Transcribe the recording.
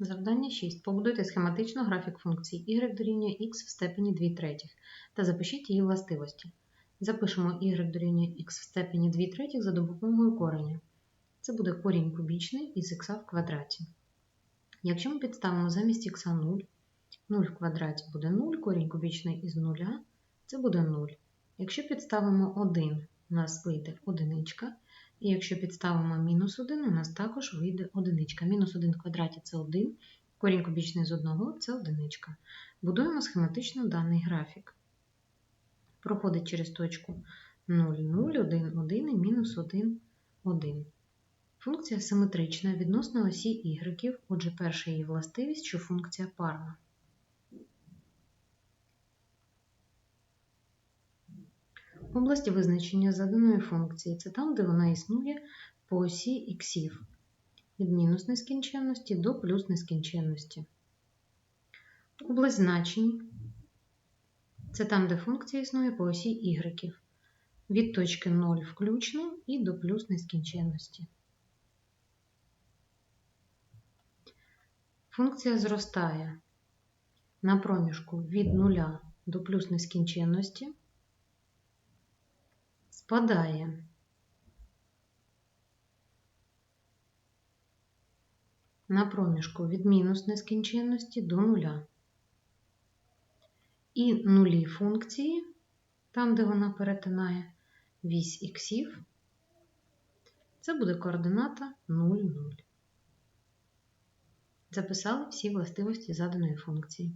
Завдання 6. Побудуйте схематично графік функції y дорівнює x в степені 2 третіх та запишіть її властивості. Запишемо y дорівнює x в степені 2 третіх за допомогою кореня. Це буде корінь кубічний із х в квадраті. Якщо ми підставимо замість х 0, 0 в квадраті буде 0, корінь кубічний із 0, це буде 0. Якщо підставимо 1, у нас вийде одиничка. І якщо підставимо мінус 1, у нас також вийде одиничка. Мінус 1 в квадраті це 1, корінь кубічний з 1 це одиничка. Будуємо схематично даний графік. Проходить через точку 0, 0, 1, 1 і мінус 1, 1. Функція симетрична відносно осі y, отже, перша її властивість, що функція парна. Область визначення заданої функції це там, де вона існує по осі іксів від мінус нескінченності до плюс нескінченності. Область значень це там, де функція існує по осі y від точки 0 включно і до плюс нескінченності. Функція зростає на проміжку від 0 до плюс нескінченності спадає. На проміжку від мінус нескінченності до нуля. І нулі функції, там, де вона перетинає вісь іксів, це буде координата 0, 0. Записали всі властивості заданої функції.